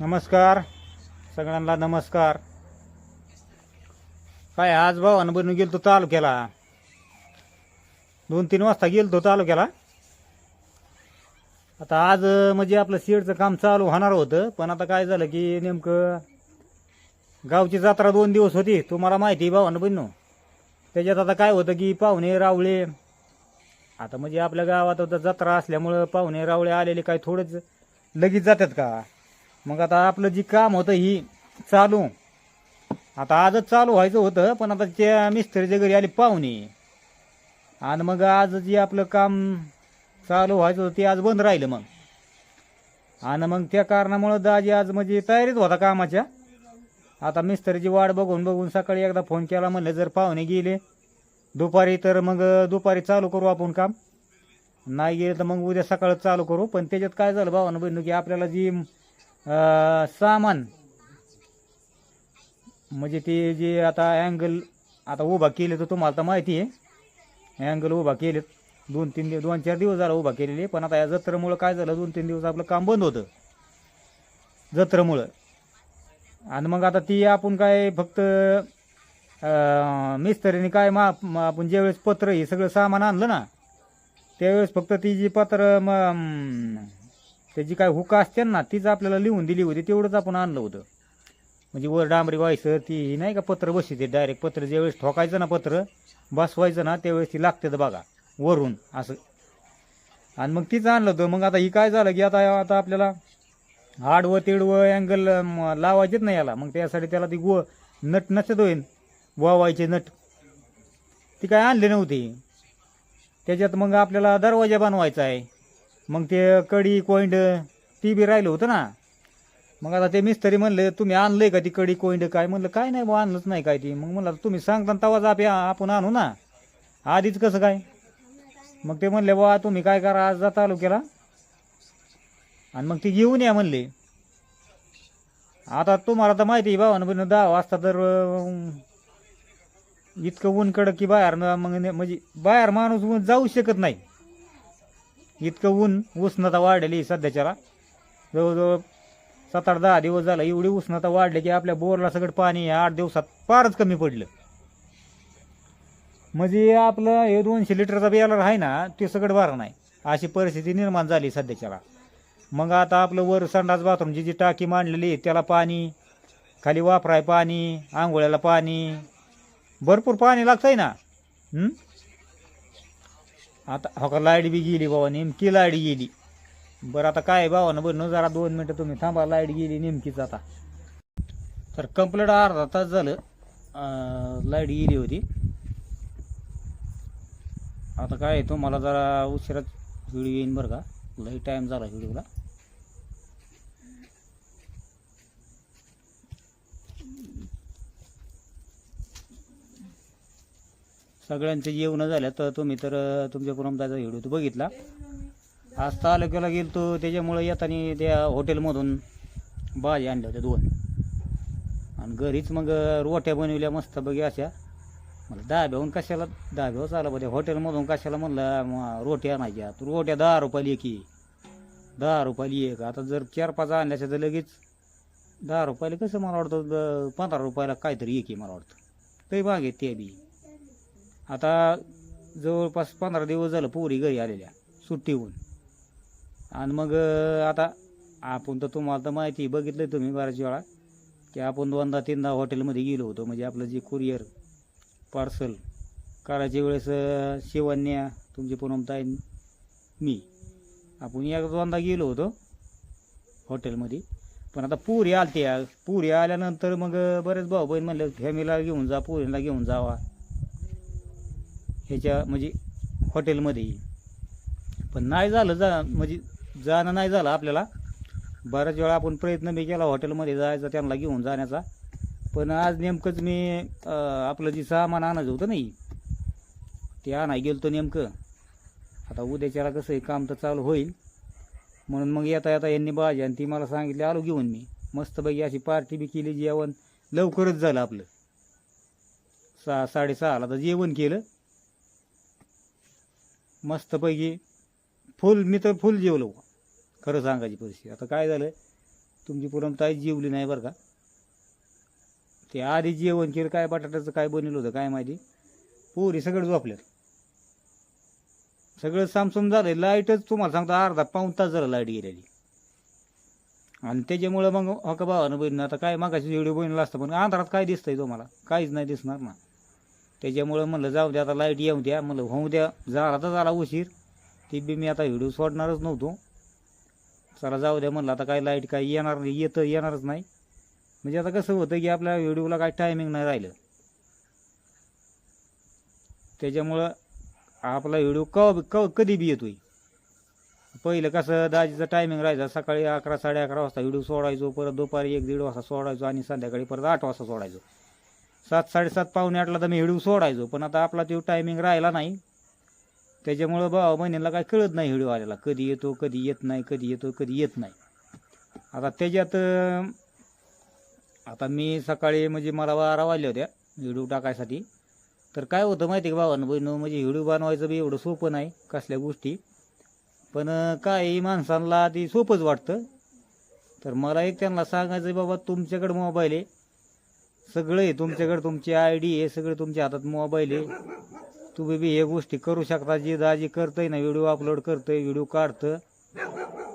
नमस्कार. सगळ्यांना नमस्कार. काय आज भावानं बनून गेलतो तालुक्याला? दोन तीन वाजता गेलतो तालुक्याला. आता आज म्हणजे आपलं शेडचं काम चालू होणार होतं पण आता काय झालं की नेमकं गावची जत्रा दोन दिवस होती तुम्हाला माहिती आहे भावानं बहिणू त्याच्यात आता काय होतं की पाहुणे रावळे आता म्हणजे आपल्या गावात आता जत्रा असल्यामुळं पाहुणे रावळे आलेले काय थोडंच लगेच जातात का? मग आता आपलं जी काम होतं ही चालू. आता आजच चालू व्हायचं होतं पण आता त्या मिस्त्रीच्या घरी आली पाहुणे. आणि मग आज जे आपलं काम चालू व्हायचं होतं ते आज बंद राहिलं मग. आणि मग त्या कारणामुळं दाजी आज म्हणजे तयारीत होता कामाच्या. आता मिस्त्रीची वाट बघून बघून सकाळी एकदा फोन केला म्हणलं जर पाहुणे गेले दुपारी तर मग दुपारी चालू करू आपण काम. नाही गेलं तर मग उद्या सकाळच चालू करू. पण त्याच्यात काय झालं भावानं बहिणू की आपल्याला जी सामान. म्हणजे ते जे आता अँगल आता उभा केले तर तुम्हाला तर माहिती आहे. अँगल उभा केलेत. दोन तीन दिवस दोन चार दिवस झाला उभा केलेले. पण आता या जत्रेमुळं काय झालं? दोन तीन दिवस आपलं काम बंद होतं. जत्रेमुळं. आणि मग आता ती आपण काय फक्त मिस्त्रीने काय मा आपण ज्यावेळेस पत्र हे सगळं सामान आणलं ना त्यावेळेस फक्त ती जी पत्र म त्याची काय हुका असते ना तीच आपल्याला लिहून दिली होती तेवढंच आपण आणलं होतं. म्हणजे वर डांबरी व्हायचं ती ही नाही का पत्र बसते ते डायरेक्ट पत्र ज्यावेळेस ठोकायचं ना पत्र बसवायचं ना त्यावेळेस ती लागते बघा वरून असं. आणि मग तीच आणलं होतं. मग आता ही काय झालं की आता आता आपल्याला आडवं तिडवं अँगल लावायचेच नाही याला. मग त्यासाठी त्याला ती गो नट नसत होईल वावायचे नट. ती काय आणले नव्हती. त्याच्यात मग आपल्याला दरवाजा बनवायचा आहे. मग ते कडी कोइंड ती बी राहिलं होतं ना. मग आता ते मिस्त्री म्हणले तुम्ही आणलंय का ती कडी कोइंड काय? म्हणलं काय नाही बुवा आणलंच नाही काय ती. मग म्हणलं तुम्ही सांगता तवाच आप आपण आणू ना. आधीच कसं काय? मग ते म्हणले बुवा तुम्ही काय करा आज जाता तालुक्याला. आणि मग ती घेऊन या म्हणले. आता तुम्हाला तर माहिती आहे भावानं पण दहा वाजता तर इतकं ऊन कडक की बाहेर मग म्हणजे बाहेर माणूस जाऊ शकत नाही. इतकं ऊन उष्णता वाढलेली आहे सध्याच्याला. जवळजवळ सात आठ दहा दिवस झाला एवढी उष्णता वाढली की आपल्या बोरला सगळं पाणी आठ दिवसात फारच कमी पडलं. म्हणजे आपलं हे दोनशे लिटरचा बियाला आहे ना ते सगळं बरं नाही. अशी परिस्थिती निर्माण झाली सध्याच्याला. मग आता आपलं वर संडास बाथरूमची जी टाकी मांडलेली आहे त्याला पाणी खाली वापराय पाणी आंघोळ्याला पाणी. भरपूर पाणी लागतंय ना? हं? आता हो का लाइट बी गेली बाबा नेमकी लाइट गेली. बरं आता काय बाबा ना बरं जरा दोन मिनटं तुम्ही थांबा लाइट गेली नेमकीच आता. तर कंप्लीट अर्धा तास झालं लाइट गेली होती. आता काय आहे, तुम्हाला जरा उशिराच व्हिडिओ येईन बरं का. लई टाईम झाला व्हिडिओला. सगळ्यांचे जेवणं झाल्या तर तुम्ही तर तुमच्या कुटुंबाचा व्हिडिओ तो बघितला. आज तालुक्याला तो त्याच्यामुळं येताना त्या हॉटेलमधून भाजी आणल्या होत्या दोन. आणि घरीच मग रोट्या बनवल्या मस्त बघी अशा. मला दहाब्याहून कशाला दहाब्यावर चाला बघा हॉटेलमधून कशाला म्हणलं रोट्या आणायच्या तू रोट्या दहा रुपयाला एक आहे. दहा रुपयाला एक. आता जर चार पाच आणल्याच्या तर लगेच दहा रुपयाला कसं मला वाटतं द- पंधरा रुपयाला काहीतरी एक आहे मला वाटतं. ते मागे ते बी. आता जवळपास पंधरा दिवस झालं पोरी घरी आलेल्या सुट्टीहून. आणि मग आता आपण तर तुम्हाला तर माहिती आहे, बघितलं तुम्ही बऱ्याच वेळा की आपण दोनदा तीनदा हॉटेलमध्ये गेलो होतो. म्हणजे आपलं जे कुरिअर पार्सल करायच्या वेळेस अं, शिवन्या तुमचे पूनमताई मी आपण एक दोनदा गेलो होतो हॉटेलमध्ये. पण आता पुरी आलते पुरी आल्यानंतर मग बरेच भाऊ बहीण म्हणले फॅमिलीला घेऊन जा पुरीला घेऊन जावा. ह्याच्या म्हणजे हॉटेलमध्ये पण नाही झालं जा म्हणजे जाणं नाही झालं आपल्याला. बऱ्याच वेळा आपण प्रयत्न मी केला हॉटेलमध्ये जायचा त्यांना घेऊन जाण्याचा. पण आज नेमकंच मी आपलं जे सामान आणायचं होतं नाही ते आणाय गेलतो नेमकं. आता उद्याच्याला कसं आहे काम तर चालू होईल. म्हणून मग येता येता यांनी बाजी आणि ती मला सांगितली आलो घेऊन मी. मस्तपैकी अशी पार्टी बी केली जेवण लवकरच झालं आपलं. सहा साडेसहाला तर जेवण केलं. मस्तपैकी फुल मी तर फुल जेवलो. खरं सांगायची परिस्थिती. आता काय झालं? तुमची पुरमताई जेवली नाही बरं का? ते आधी जेवण केलं काय बटाट्याचं काय बनवलं होतं काय माहिती? पोरी सगळं झोपल्यात. सगळं सामसूम झालं लाईटच तुम्हाला सांगतो अर्धा पाऊन तास झाला लाइट गेलेली. आणि त्याच्यामुळं मग हका का भावानं बहिणीनं आता काय मागाशी व्हिडिओ बनवला असतं पण अंधारात काय दिसतंय तुम्हाला? काहीच नाही दिसणार ना. त्याच्यामुळं म्हणलं जाऊ द्या आता लाइट येऊ द्या. म्हणलं होऊ द्या झाला तर झाला उशीर. ती बी मी आता व्हिडिओ सोडणारच नव्हतो. चला जाऊ द्या म्हणलं आता काय लाइट काय येणार नाही येतं येणारच नाही. म्हणजे आता कसं होतं की आपल्या व्हिडिओला काय टायमिंग नाही राहिलं. त्याच्यामुळं आपला व्हिडिओ कव कव कधी बी येतोय. पहिलं कसं दाजीचं टायमिंग राहायचा सकाळी अकरा साडे अकरा वाजता व्हिडिओ सोडायचो परत दुपारी एक दीड वाजता सोडायचो आणि संध्याकाळी परत आठ वाजता सोडायचो. सात साडेसात पावणे आठला तर मी व्हिडिओ सोडायचो पण आता आपला तो टायमिंग राहिला नाही. त्याच्यामुळं भावा बहिणीला काय कळत नाही व्हिडिओ आलेला कधी येतो कधी येत नाही कधी येतो कधी येत नाही. आता त्याच्यात आता मी सकाळी म्हणजे मला बारा वाजल्या होत्या हिडू टाकायसाठी. तर काय होतं माहिती आहे का भावानं बहिणं म्हणजे हिडू बनवायचं बी एवढं सोपं नाही कसल्या गोष्टी. पण काही काय माणसांना ती सोपंच वाटतं. तर मला एक त्यांना सांगायचं आहे, बाबा तुमच्याकडे मोबाईल आहे. सगळं आहे तुमच्याकडे तुमची आय डी आहे सगळं तुमच्या हातात मोबाईल आहे. तुम्ही बी हे गोष्टी करू शकता जे दाजी करतंय ना व्हिडिओ अपलोड करतंय व्हिडिओ काढतं.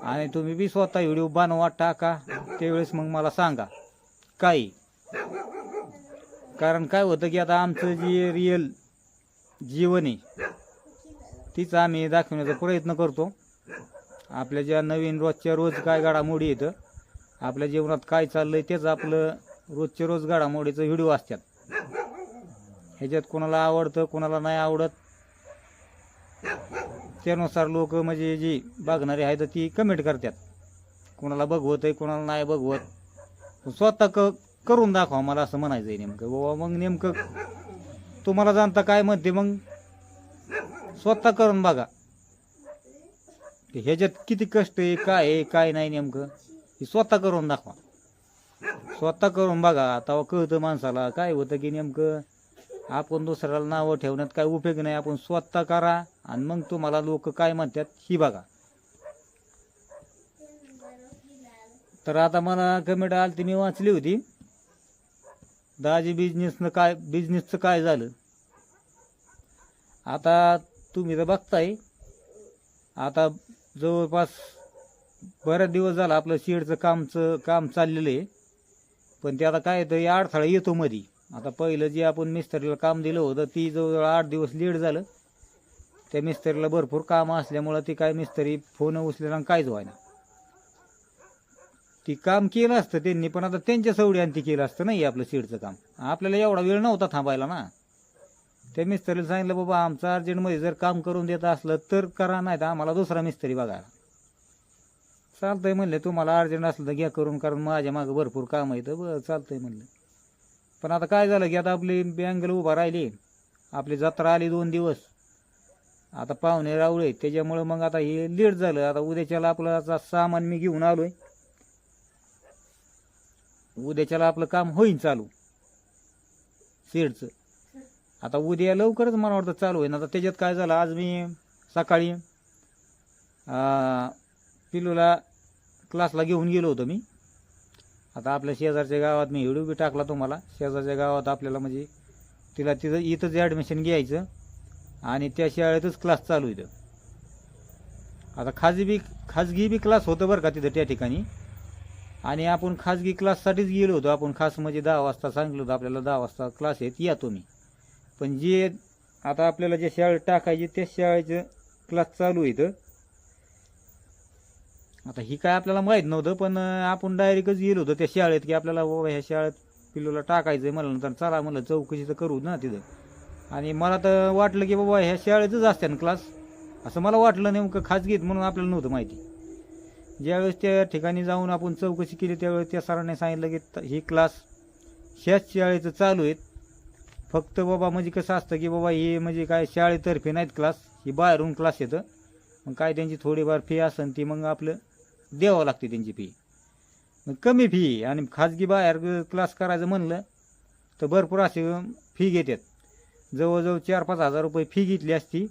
आणि तुम्ही बी स्वतः व्हिडिओ बनवा टाका. त्यावेळेस मग मला सांगा. काही कारण काय होतं की आता आमचं जे रिअल जीवन आहे तीच आम्ही दाखवण्याचा प्रयत्न करतो. आपल्या ज्या नवीन रोजच्या रोज काय घडामोडी येतं आपल्या जीवनात काय चाललंय तेच आपलं रोजच्या रोज घडामोडीचं व्हिडिओ असतात. ह्याच्यात कोणाला आवडतं कोणाला नाही आवडत त्यानुसार लोक म्हणजे जी बघणारी आहेत ती कमेंट करतात. कोणाला बघवत आहे कोणाला नाही बघवत. स्वतः क करून दाखवा मला असं म्हणायचं आहे नेमकं. बाबा मग नेमकं तुम्हाला जाणता काय म्हणते मग? स्वतः करून बघा. ह्याच्यात किती कष्ट आहे काय आहे काय नाही नेमकं. हे स्वतः करून दाखवा. स्वतः करून बघा तेव्हा कळतं माणसाला काय होतं की नेमकं आपण दुसऱ्याला नावं ठेवण्यात काय उपयोग नाही आपण स्वतः करा आणि मग तुम्हाला लोक काय म्हणतात ही बघा. तर आता मला कमेंट आली ती मी वाचली होती. दाजी बिझनेसनं काय बिझनेसचं काय झालं? आता तुम्ही तर बघताय. आता जवळपास बऱ्याच दिवस झाला आपलं शेडचं कामचं काम चाललेलं आहे. पण ते आता काय तरी अडथळा येतो मधी. आता पहिलं जे आपण मिस्त्रीला काम दिलं होतं ती जवळजवळ आठ दिवस लेट झालं. त्या मिस्त्रीला भरपूर कामं असल्यामुळं ती काय मिस्त्री फोन उचलेला आणि काहीच व्हायना. ती काम केलं असतं त्यांनी पण आता त्यांच्या सवडी ती केलं असतं नाही आपलं सीडचं काम. आपल्याला एवढा वेळ नव्हता थांबायला ना. त्या मिस्त्रीला सांगितलं बाबा आमचं अर्जंटमध्ये जर काम करून देत असलं तर करा नाही तर आम्हाला दुसरा मिस्त्री बघा चालतंय म्हणलं तुम्हाला अर्जंट असलं तर घ्या करून कारण माझ्या मागं भरपूर काम आहे तर बरं चालतंय म्हणलं. पण आता काय झालं की आता आपली बँगल उभा राहिली आपली जत्रा आली दोन दिवस. आता पाहुणे रावळे त्याच्यामुळं मग आता हे लेट झालं. आता उद्याच्याला आपलं आता सामान मी घेऊन आलोय. उद्याच्याला आपलं काम होईन चालू. शेडचं. आता उद्या लवकरच मला वाटतं चालू होईन. आता त्याच्यात काय झालं आज मी सकाळी पिलूला क्लासला घेऊन गेलो होतो मी. आता आपल्या शेजारच्या गावात मी व्हिडिओ बी टाकला तुम्हाला. शेजारच्या गावात आपल्याला म्हणजे तिला तिथं इथंच ॲडमिशन घ्यायचं आणि त्या शाळेतच क्लास चालू इथं आता खाजगी बी खाजगी बी क्लास होतं बरं का तिथं त्या ठिकाणी. आणि आपण खाजगी क्लाससाठीच गेलो होतो. आपण खास म्हणजे दहा वाजता सांगितलं होतं आपल्याला दहा वाजता क्लास आहेत या तुम्ही. पण जे आता आपल्याला जे शाळेत टाकायचे त्या शाळेचं क्लास चालू आहे इथं. आता ही काय आपल्याला माहीत नव्हतं पण आपण डायरेक्टच गेलो होतो त्या शाळेत की आपल्याला बाबा ह्या शाळेत पिल्लूला टाकायचं आहे म्हणलं नंतर चला म्हणलं चौकशी तर करू ना तिथं. आणि मला तर वाटलं की बाबा ह्या शाळेतच असते ना क्लास असं मला वाटलं नेमकं खाजगीत म्हणून आपल्याला नव्हतं माहिती. ज्यावेळेस त्या ठिकाणी जाऊन आपण चौकशी केली त्यावेळेस त्या सरांनी सांगितलं की ही क्लास ह्याच शाळेचं चालू आहेत. फक्त बाबा म्हणजे कसं असतं की बाबा हे म्हणजे काय शाळेतर्फे नाहीत क्लास ही बाहेरून क्लास येतं. मग काय त्यांची थोडीफार फी असेल ती मग आपलं द्यावं लागते त्यांची फी मग कमी फी आणि खाजगी बाहेर क्लास करायचं म्हणलं तर भरपूर असे फी घेतात. जवळजवळ चार पाच हजार रुपये फी घेतली असती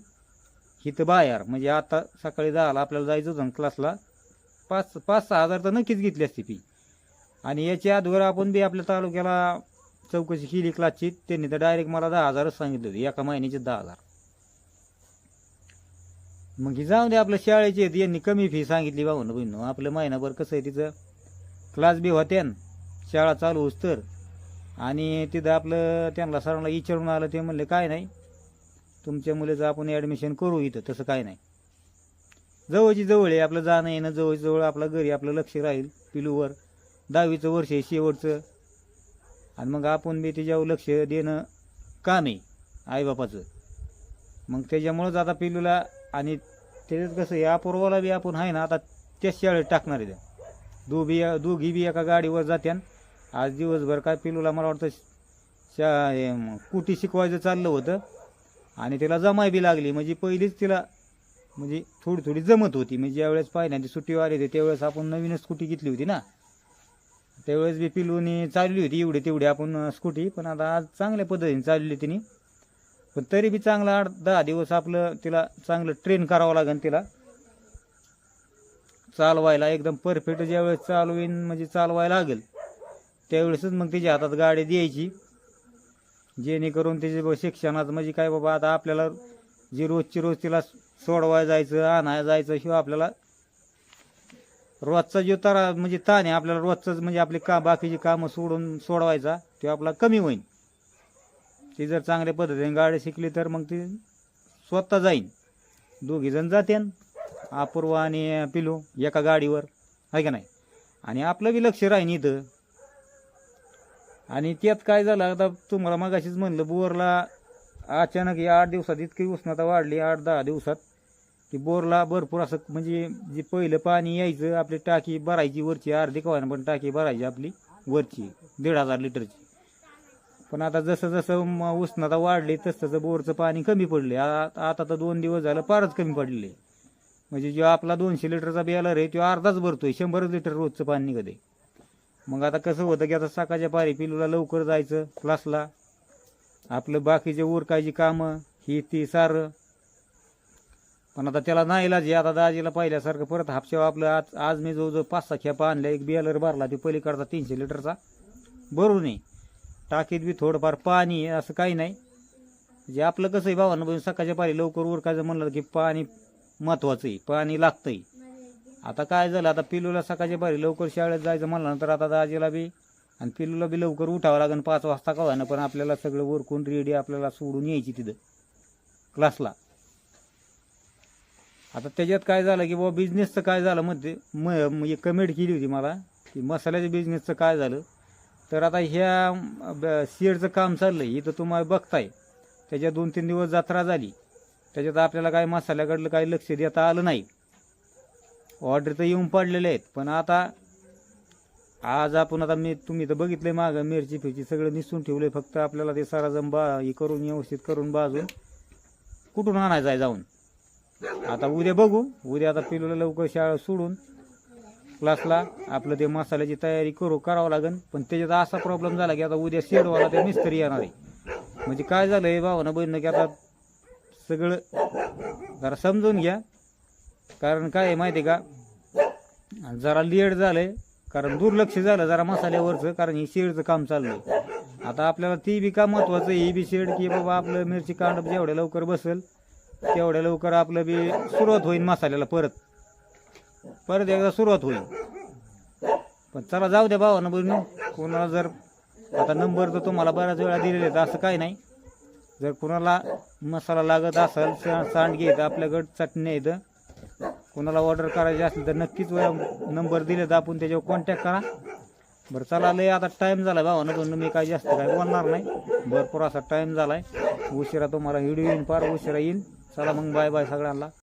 इथं बाहेर. म्हणजे आता सकाळी दहाला आपल्याला जायचं होतं क्लासला पाच पाच सहा हजार तर नक्कीच घेतली असती फी आणि याच्या अगोदर आपण बी आपल्या तालुक्याला चौकशी केली क्लासची त्यांनी तर डायरेक्ट मला दहा हजारच सांगितले होते. एका महिन्याचे दहा हजार. मग ही जाऊन दे आपल्या शाळेची आहेत, यांनी कमी फी सांगितली बाबा बहिण आपलं महिनाभर कसं आहे तिचं? क्लास बी होत्यान शाळा चालू होस तर. आणि तिथं आपलं त्यांना सरांना विचारून आलं ते म्हणले काय नाही. तुमच्या मुलीचं आपण ॲडमिशन करू इथं. तसं काय नाही. जवळची जवळ आहे. आपलं जाणं येणं जवळजवळ जवळ आपलं घरी आपलं लक्ष राहील. पिलूवर. दहावीचं वर्ष आहे शेवटचं. आणि मग आपण बी त्याच्यावर लक्ष देणं का नाही? आईबापाचं मग त्याच्यामुळंच आता पिलूला आणि त्याच्यात कसं आहे पूर्वाला बी आपण आहे ना आता त्याच शाळेत टाकणार आहे दोघी दोघी बी एका गाडीवर जात्यान आज दिवसभर काय पिलूला मला वाटतं शा हे कुटी शिकवायचं चाललं होतं. आणि तिला जमाय बी लागली. म्हणजे पहिलीच तिला म्हणजे थोडी थोडी जमत होती. म्हणजे ज्यावेळेस पाहिजे सुट्टी आली होती त्यावेळेस आपण नवीनच स्कूटी घेतली होती ना. त्यावेळेस बी पिलूनी चालली होती एवढी तेवढी आपण स्कूटी. पण आता आज चांगल्या पद्धतीने चालली तिने. पण तरी बी चांगला आठ दहा दिवस आपलं तिला चांगलं ट्रेन करावं लागेल तिला. चालवायला एकदम परफेक्ट ज्यावेळेस चालवीन म्हणजे चालवायला लागेल त्यावेळेसच मग तिच्या हातात गाडी द्यायची. जेणेकरून तिचे शिक्षणात म्हणजे काय बाबा आता आपल्याला जे रोजची रोज तिला सोडवायला जायचं आणायला जायचं शिवाय आपल्याला रोजचा जो तारा म्हणजे ताण आहे आपल्याला रोजचंच म्हणजे आपली का बाकीची कामं सोडून सोडवायचा ते आपला कमी होईल ती जर चांगल्या पद्धतीने गाडी शिकली तर मग ती स्वतः जाईन. दोघी जण जातेन अपूर्वा आणि पिलू एका गाडीवर. आहे का नाही? आणि आपलं बी लक्ष राहीन इथं. आणि त्यात काय झालं आता तुम्हाला मगाशीच म्हणलं बोरला अचानक या आठ दिवसात इतकी उष्णता वाढली आठ दहा दिवसात की बोरला भरपूर असं म्हणजे जे पहिलं पाणी यायचं आपली टाकी भरायची वरची अर्धी कवायना पण टाकी भरायची आपली वरची दीड हजार लिटरची. पण आता जसं जसं म- उष्णता वाढली तसं तसं बोरचं पाणी कमी पडले आ- आता तर दोन दिवस झालं फारच कमी पडले म्हणजे जो आपला दोनशे लिटरचा बियालर आहे तो अर्धाच भरतोय शंभरच लिटर रोजचं पाणी निघत आहे मग आता कसं होतं की आता सकाळच्या पारी पिलूला लवकर जायचं क्लासला. आपलं बाकीचे उरकायची कामं ही ती सारं. पण आता त्याला नाही इलाज आहे. आता दाजीला पाहिल्यासारखं परत हापशेवा आपलं आज आज मी जवळजवळ पाच सहा खेपा आणल्या एक बियालर भरला ते पलीकडचा तीनशे लिटरचा. भरून आहे टाकीत बी थोडंफार पाणी आहे असं काही नाही. जे आपलं कसं आहे भावानं बघून सकाळच्या पारी लवकर उरकायचं म्हणलं की पाणी महत्वाचं आहे पाणी लागतंय. आता काय झालं आता पिलूला सकाळच्या पारी लवकर शाळेत जायचं म्हणलं तर आता दाजीला बी आणि पिलूला बी लवकर उठावं लागेल पाच वाजता का होईना पण आपल्याला सगळं ओरकून रेडी आपल्याला सोडून यायची तिथं क्लासला आता त्याच्यात काय झालं की बाबा बिझनेसचं काय झालं मध्ये म एक कमेंट केली होती मला की मसाल्याच्या बिझनेसचं काय झालं? तर आता ह्या ब- शेडचं काम चाललंय. इथं तुम्हाला बघताय. त्याच्या दोन तीन दिवस जत्रा झाली. त्याच्यात आपल्याला काय मसाल्याकडलं काही लक्ष देता आलं नाही. ऑर्डर तर येऊन पडलेले आहेत. पण आता आज आपण आता मी तुम्ही तर बघितलंय मागं मिरची फिरची सगळं निसून ठेवलंय. फक्त आपल्याला ते साराजम बा हे करून व्यवस्थित करून बाजून कुठून आणायचं आहे जाऊन? आता उद्या बघू. उद्या आता पिलूला लवकर शाळा सोडून क्लासला आपलं ते मसाल्याची तयारी करू करावं लागेल पण त्याच्यात असा प्रॉब्लेम झाला की आता उद्या शेडवाला ते मिस्त्री येणार आहे. म्हणजे काय झालं आहे भावानं बहिणं की आता सगळं जरा समजून घ्या. कारण काय आहे माहिती आहे का? जरा लेट झालंय कारण दुर्लक्ष झालं जरा मसाल्यावरचं कारण हे शेडचं काम चाललंय. आता आपल्याला ती बी काम महत्वाचं आहे ही बी शेड की बाबा आपलं मिरची कांड जेवढ्या लवकर बसेल तेवढ्या लवकर आपलं बी सुरुवात होईल मसाल्याला परत. परत एकदा सुरुवात होईल. पण चला जाऊ द्या भावानं बहिणी कोणाला जर आता नंबर तर तुम्हाला बऱ्याच वेळा दिलेले आहेत असं काही नाही. जर कोणाला मसाला लागत असेल सा- सांडगे आहेत आपल्याकडं चटणी आहेत. कोणाला ऑर्डर करायची असेल तर नक्कीच नंबर दिले तर आपण त्याच्यावर कॉन्टॅक्ट करा. बरं चला लय आता टाईम झाला भावानं पण मी काय जास्त काय बोलणार नाही. भरपूर असा टाईम झाला आहे उशिरा तुम्हाला व्हिडिओ येईन फार उशिरा येईल चला मग बाय बाय सगळ्यांना.